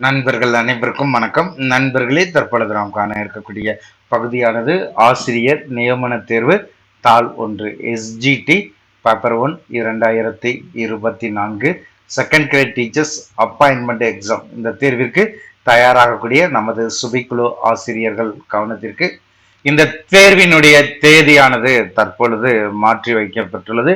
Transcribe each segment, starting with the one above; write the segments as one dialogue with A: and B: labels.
A: நண்பர்கள் அனைவருக்கும் வணக்கம். நண்பர்களே தற்பொழுது நாம் காண இருக்கக்கூடிய பகுதியானது ஆசிரியர் நியமன தேர்வு தாள் ஒன்று எஸ்ஜிடி பேப்பர் ஒன் இரண்டாயிரத்தி இருபத்தி நான்கு second grade teachers appointment exam இந்த தேர்விற்கு தயாராகக்கூடிய நமது சுபிக்குழு ஆசிரியர்கள் கவனத்திற்கு இந்த தேர்வினுடைய தேதியானது தற்பொழுது மாற்றி வைக்கப்பட்டுள்ளது.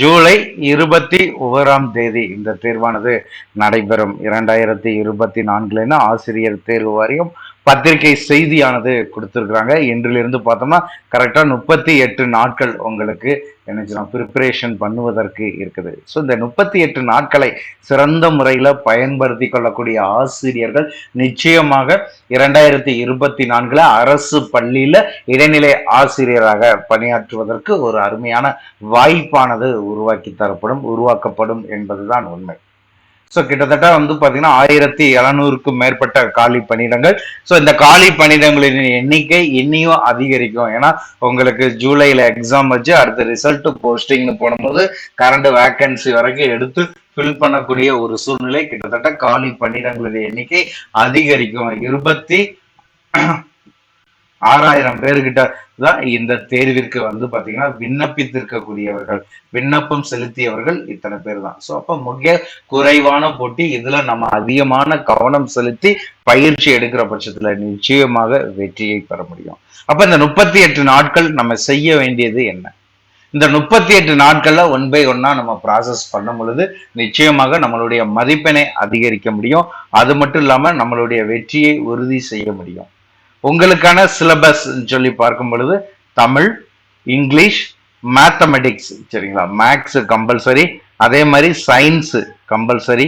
A: ஜூலை இருபத்தி ஓராம் தேதி இந்த தேர்வானது நடைபெறும். இரண்டாயிரத்தி இருபத்தி நான்குலேருந்து ஆசிரியர் தேர்வு வாரியம் பத்திரிகை செய்தியானது கொடுத்துருக்குறாங்க. இன்றிலிருந்து பார்த்தோம்னா கரெக்டாக முப்பத்தி எட்டு நாட்கள் உங்களுக்கு என்ன ப்ரிப்பரேஷன் பண்ணுவதற்கு இருக்குது. ஸோ இந்த முப்பத்தி எட்டு நாட்களை சிறந்த முறையில் பயன்படுத்தி கொள்ளக்கூடிய ஆசிரியர்கள் நிச்சயமாக இரண்டாயிரத்தி இருபத்தி நான்கில் அரசு பள்ளியில் இடைநிலை ஆசிரியராக பணியாற்றுவதற்கு ஒரு அருமையான வாய்ப்பானது உருவாக்கி தரப்படும் உருவாக்கப்படும் என்பதுதான் உண்மை. ஸோ கிட்டத்தட்ட வந்து பார்த்தீங்கன்னா ஆயிரத்தி எழுநூறுக்கும் மேற்பட்ட காலி பணியிடங்கள். ஸோ இந்த காலி பணியிடங்களின் எண்ணிக்கை இன்னியும் அதிகரிக்கும். ஏன்னா உங்களுக்கு ஜூலையில் எக்ஸாம் வச்சு அடுத்த ரிசல்ட் போஸ்டிங்னு போடும்போது கரண்ட் வேக்கன்சி வரைக்கும் எடுத்து ஃபில் பண்ணக்கூடிய ஒரு சூழ்நிலை கிட்டத்தட்ட காலி பணியிடங்களின் எண்ணிக்கை அதிகரிக்கும். இருபத்தி ஆறாயிரம் பேர்கிட்ட தான் இந்த தேர்விற்கு வந்து பார்த்தீங்கன்னா விண்ணப்பித்திருக்கக்கூடியவர்கள் விண்ணப்பம் செலுத்தியவர்கள் இத்தனை பேர் தான். ஸோ அப்போ மிக குறைவான போட்டி. இதுல நம்ம அதிகமான கவனம் செலுத்தி பயிற்சி எடுக்கிற பட்சத்துல நிச்சயமாக வெற்றியை பெற முடியும். அப்ப இந்த முப்பத்தி எட்டு நாட்கள் நம்ம செய்ய வேண்டியது என்ன? இந்த முப்பத்தி எட்டு நாட்கள்ல ஒன் பை ஒன்னா நம்ம ப்ராசஸ் பண்ணும் பொழுது நிச்சயமாக நம்மளுடைய மதிப்பெண்ணை அதிகரிக்க முடியும். அது மட்டும் இல்லாம நம்மளுடைய வெற்றியை உறுதி செய்ய முடியும். உங்களுக்கான சிலபஸ் சொல்லி பார்க்கும் பொழுது தமிழ் இங்கிலீஷ் மேத்தமெட்டிக்ஸ் சரிங்களா? மேக்ஸ் கம்பல்சரி அதே மாதிரி சயின்ஸு கம்பல்சரி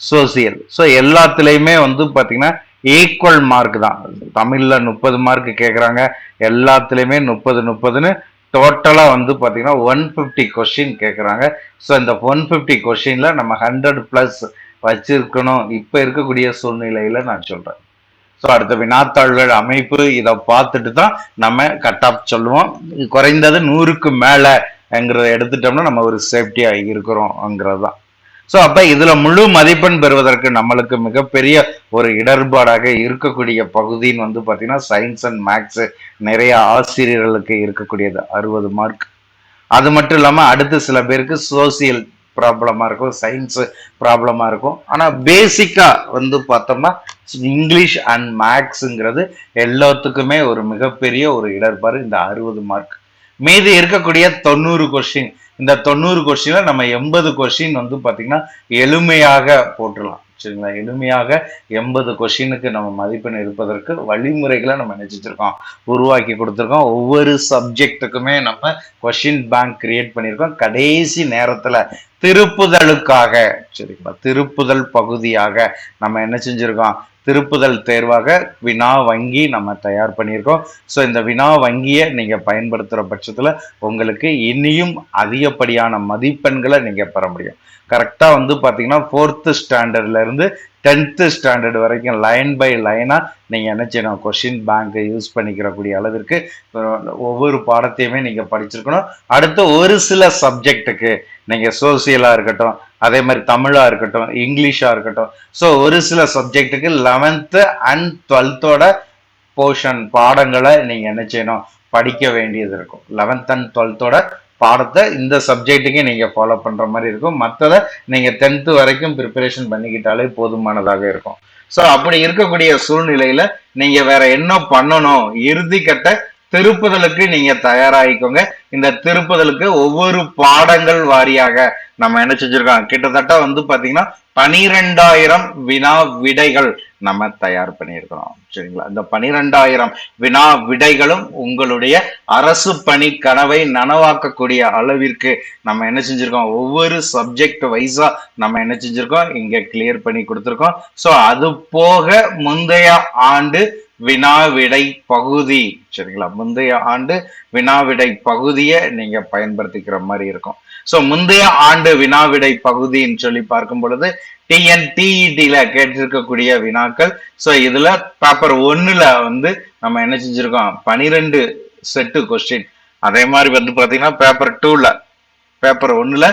A: சோசியல் ஸோ எல்லாத்துலேயுமே வந்து பார்த்தீங்கன்னா ஈக்குவல் மார்க் தான். தமிழில் முப்பது மார்க் கேட்குறாங்க எல்லாத்துலேயுமே முப்பது முப்பதுன்னு டோட்டலாக வந்து பார்த்தீங்கன்னா ஒன் ஃபிஃப்டி கொஷின் கேட்குறாங்க ஸோ இந்த ஒன் ஃபிஃப்டி கொஷினில் நம்ம ஹண்ட்ரட் ப்ளஸ் வச்சுருக்கணும். இப்போ இருக்கக்கூடிய சூழ்நிலையில் நான் சொல்கிறேன் ஸோ அடுத்த வினாத்தாள்கள் அமைப்பு இதை பார்த்துட்டு தான் நம்ம கட் ஆஃப் சொல்லுவோம். குறைந்தது நூறுக்கு மேலேங்கிறத எடுத்துட்டோம்னா நம்ம ஒரு சேஃப்டியாக இருக்கிறோங்கிறது தான். ஸோ அப்போ இதில் முழு மதிப்பெண் பெறுவதற்கு நம்மளுக்கு மிகப்பெரிய ஒரு இடர்பாடாக இருக்கக்கூடிய பகுதின்னு வந்து பார்த்தீங்கன்னா சயின்ஸ் அண்ட் மேக்ஸ் நிறைய ஆசிரியர்களுக்கு இருக்கக்கூடியது அறுபது மார்க் அது மட்டும் இல்லாமல் அடுத்து சில பேருக்கு சோசியல் ப்ராப்ளமாக இருக்கும் சயின்ஸு ப்ராப்ளமாக இருக்கும். ஆனால் பேசிக்காக வந்து பார்த்தோம்னா இங்கிலீஷ் அண்ட் மேக்ஸுங்கிறது எல்லாத்துக்குமே ஒரு மிகப்பெரிய ஒரு இடர்பாடு இந்த அறுபது மார்க் மீதி இருக்கக்கூடிய தொண்ணூறு கொஸ்டின் இந்த தொண்ணூறு கொஸ்டின்ல நம்ம எண்பது கொஸ்டின் வந்து பார்த்திங்கன்னா எளிமையாக போட்டுடலாம். சரிங்களா? எளிமையாக எண்பது கொஷினுக்கு நம்ம மதிப்பெண் இருப்பதற்கு வழிமுறைகளை நம்ம நினைச்சிருக்கோம். உருவாக்கி கொடுத்துருக்கோம். ஒவ்வொரு சப்ஜெக்டுக்குமே நம்ம கொஷின் பேங்க் கிரியேட் பண்ணியிருக்கோம். கடைசி நேரத்தில் திருப்புதலுக்காக. சரிங்களா? திருப்புதல் பகுதியாக நம்ம என்ன செஞ்சுருக்கோம்? திருப்புதல் தேர்வாக வினா வங்கி நம்ம தயார் பண்ணியிருக்கோம். ஸோ இந்த வினா வங்கியை நீங்கள் பயன்படுத்துகிற பட்சத்தில் உங்களுக்கு இனியும் அதிகப்படியான மதிப்பெண்களை நீங்கள் பெற முடியும். கரெக்டாக வந்து பார்த்தீங்கன்னா ஃபோர்த்து ஸ்டாண்டர்ட்லேருந்து டென்த்து ஸ்டாண்டர்ட் வரைக்கும் லைன் பை லைனாக நீங்கள் என்ன செய்யணும்? கொஷின் பேங்க்கை யூஸ் பண்ணிக்கிறக்கூடிய அளவிற்கு ஒவ்வொரு பாடத்தையுமே நீங்கள் படிச்சிருக்கணும். அடுத்து ஒரு சில சப்ஜெக்ட்டுக்கு நீங்கள் சோசியலாக இருக்கட்டும் அதே மாதிரி தமிழாக இருக்கட்டும் இங்கிலீஷாக இருக்கட்டும். ஸோ ஒரு சில சப்ஜெக்ட்டுக்கு லெவன்த்து அண்ட் டுவெல்த்தோட போர்ஷன் பாடங்களை நீங்கள் என்ன செய்யணும்? படிக்க வேண்டியது இருக்கும். லெவன்த் அண்ட் டுவெல்த்தோட பாடத்தை இந்த சப்ஜெக்ட்டுக்கே நீங்கள் ஃபாலோ பண்ணுற மாதிரி இருக்கும். மற்றதை நீங்கள் டென்த்து வரைக்கும் ப்ரிப்பரேஷன் பண்ணிக்கிட்டாலே போதுமானதாக இருக்கும். ஸோ அப்படி இருக்கக்கூடிய சூழ்நிலையில் நீங்கள் வேற என்ன பண்ணணும்? இறுதி திருப்புதலுக்கு நீங்க தயாராகிக்கோங்க. இந்த திருப்புதலுக்கு ஒவ்வொரு பாடங்கள் வாரியாக நம்ம என்ன செஞ்சிருக்கோம்? கிட்டத்தட்ட வந்து பாத்தீங்கன்னா பனிரெண்டாயிரம் வினா விடைகள் நம்ம தயார் பண்ணியிருக்கிறோம். சரிங்களா? இந்த பனிரெண்டாயிரம் வினா விடைகளும் உங்களுடைய அரசு பணி கனவை நனவாக்கக்கூடிய அளவிற்கு நம்ம என்ன செஞ்சிருக்கோம்? ஒவ்வொரு சப்ஜெக்ட் வைஸா நம்ம என்ன செஞ்சிருக்கோம்? இங்க கிளியர் பண்ணி கொடுத்துருக்கோம். ஸோ அது போக முந்தைய ஆண்டு வினாவிடை பகுதி. சரிங்களா? முந்தைய ஆண்டு வினாவிடை பகுதியை நீங்க பயன்படுத்திக்கிற மாதிரி இருக்கும். ஸோ முந்தைய ஆண்டு வினாவிடை பகுதின்னு சொல்லி பார்க்கும் பொழுது டிஎன்டிஇடியில கேட்டிருக்கக்கூடிய வினாக்கள் ஸோ இதுல பேப்பர் ஒன்னுல வந்து நம்ம என்ன செஞ்சிருக்கோம்? பனிரெண்டு செட்டு கொஸ்டின் அதே மாதிரி வந்து பாத்தீங்கன்னா பேப்பர் டூல பேப்பர் ஒன்றில்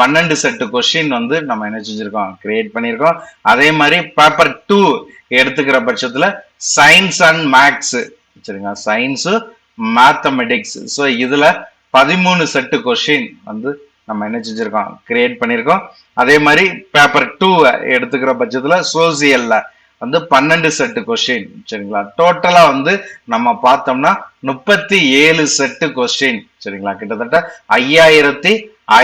A: பன்னெண்டு செட்டு கொஷின் வந்து நம்ம என்ன செஞ்சுருக்கோம்? கிரியேட் பண்ணியிருக்கோம் அதே மாதிரி பேப்பர் டூ எடுத்துக்கிற பட்சத்தில் சயின்ஸ் அண்ட் மேக்ஸ் சரிங்களா? சயின்ஸு மேத்தமெட்டிக்ஸ் ஸோ இதில் பதிமூணு செட்டு கொஷின் வந்து நம்ம என்ன செஞ்சுருக்கோம்? கிரியேட் பண்ணியிருக்கோம் அதே மாதிரி பேப்பர் டூ எடுத்துக்கிற பட்சத்தில் சோசியலில் வந்து பன்னெண்டு செட்டு கொஸ்டின் சரிங்களா? டோட்டலா வந்து நம்ம பார்த்தோம்னா முப்பத்தி ஏழு செட்டு கொஸ்டின் சரிங்களா? கிட்டத்தட்ட ஐயாயிரத்தி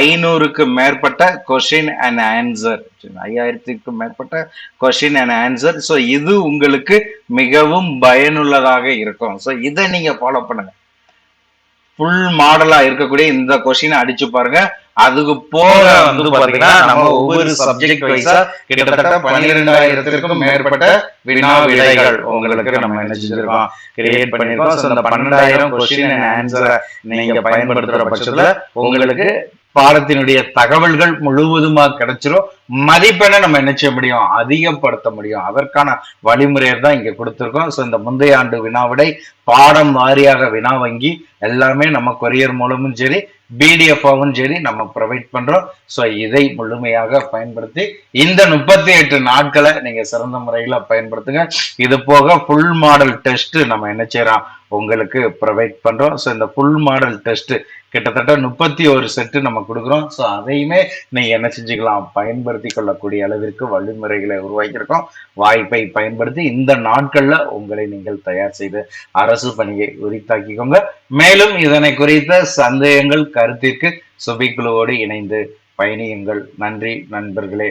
A: ஐநூறுக்கு மேற்பட்ட கொஸ்டின் அண்ட் ஆன்சர் ஐயாயிரத்துக்கு மேற்பட்ட கொஸ்டின் அண்ட் ஆன்சர் ஸோ இது உங்களுக்கு மிகவும் பயனுள்ளதாக இருக்கும். ஸோ இதை நீங்க ஃபாலோ பண்ணுங்க. ஃபுல் மாடலா இருக்கக்கூடிய இந்த கொஸ்டினை அடிச்சு பாருங்க. அதுக்கு போக வந்து பாத்தீங்கன்னா நம்ம ஒவ்வொரு சப்ஜெக்ட் வைஸா கிட்டத்தட்ட பன்னிரெண்டாயிரத்திற்கும் மேற்பட்ட வினா விடைகள் உங்களுக்கு நம்ம என்ன செஞ்சிருக்கோம்? கிரியேட் பண்ணிருக்கோம். ஸோ இந்த பன்னெண்டாயிரம் கொஸ்டின் அண்ட் ஆன்சரை நீங்க பயன்படுத்துற பட்சத்துல உங்களுக்கு பாடத்தினுடைய தகவல்கள் முழுவதுமா கிடைச்சிரும். மதிப்பெண்ணை நம்ம என்ன செய்ய முடியும்? அதிகப்படுத்த முடியும். அதற்கான வழிமுறையை தான் இங்க கொடுத்துருக்கோம். ஸோ இந்த முந்தைய ஆண்டு வினாவிடை பாடம் வாரியாக வினா வங்கி எல்லாமே நம்ம கொரியர் மூலமும் சரி பிடிஎஃபாகவும் சரி நம்ம ப்ரொவைட் பண்றோம். ஸோ இதை முழுமையாக பயன்படுத்தி இந்த முப்பத்தி எட்டு நாட்களை நீங்க சிறந்த முறையில பயன்படுத்துங்க. இது போக ஃபுல் மாடல் டெஸ்ட் நம்ம என்ன செய்யறோம்? உங்களுக்கு ப்ரொவைட் பண்றோம். ஸோ இந்த ஃபுல் மாடல் டெஸ்ட் கிட்டத்தட்ட முப்பத்தி ஒரு செட்டு நம்ம கொடுக்குறோம். ஸோ அதையுமே நீங்க என்ன செஞ்சுக்கலாம்? பயன்படுத்தி கொள்ளக்கூடிய அளவிற்கு வழிமுறைகளை உருவாக்கியிருக்கோம். வாய்ப்பை பயன்படுத்தி இந்த நாட்கள்ல உங்களை நீங்கள் தயார் செய்து அரசு பணியை உரித்தாக்கிக்கோங்க. மேலும் இதனை குறித்த சந்தேகங்கள் கருத்திற்கு சுபிக்குழுவோடு இணைந்து பயணியுங்கள். நன்றி நண்பர்களே.